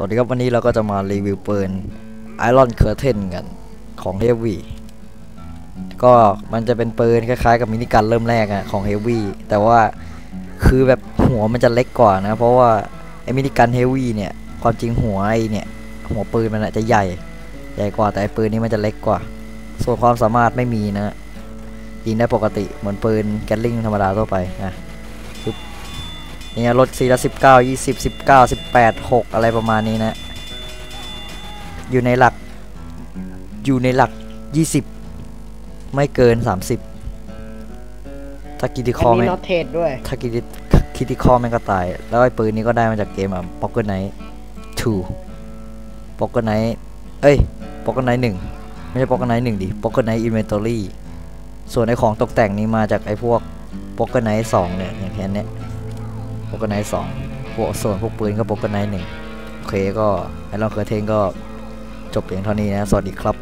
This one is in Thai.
สวัสดีครับวันนี้เราก็จะมารีวิวปืน Iron Curtain กันของ Heavy ก็มันจะเป็นปืนคล้ายๆ กับมินิกันเริ่มแรกอะของ Heavy แต่ว่าคือแบบหัวมันจะเล็กกว่านะ เพราะว่าไอ้มินิกัน Heavy เนี่ยความจริงหัวไอ้เนี่ยหัวปืนมันจะใหญ่ ใหญ่กว่าแต่ไอ้ปืนนี้มันจะเล็กกว่า ส่วนความสามารถไม่มีนะยิงได้ปกติเหมือนปืนแกลลิงธรรมดาทั่วไปนะ เนี่ยลด4ละ19 20 19 18 6อะไรประมาณนี้นะ อยู่ในหลักอยู่ในหลัก20ไม่เกิน30ถ้ากิติคอัอนนี้ไม่น็อตเทรดด้วย ถ้ากิติคิติคอแม่งก็ตาย แล้วไอ้ปืนนี้ก็ได้มาจากเกมอะ Pocket Knight 2 Pocket Knight เอ้ย Pocket Knight 1ไม่ใช่ Pocket Knight 1ดิ Pocket Knight Inventory ส่วนไอ้ของตกแต่งนี้มาจากไอ้พวก Pocket Knight 2เนี่ยอย่างแค่เนี้ย Pocket Knight 2พวกส่วนพวกปืนก็ Pocket Knight 1โอเคก็ไอรอนเคอร์เทนก็จบเพียงเท่านี้นะ สวัสดีครับ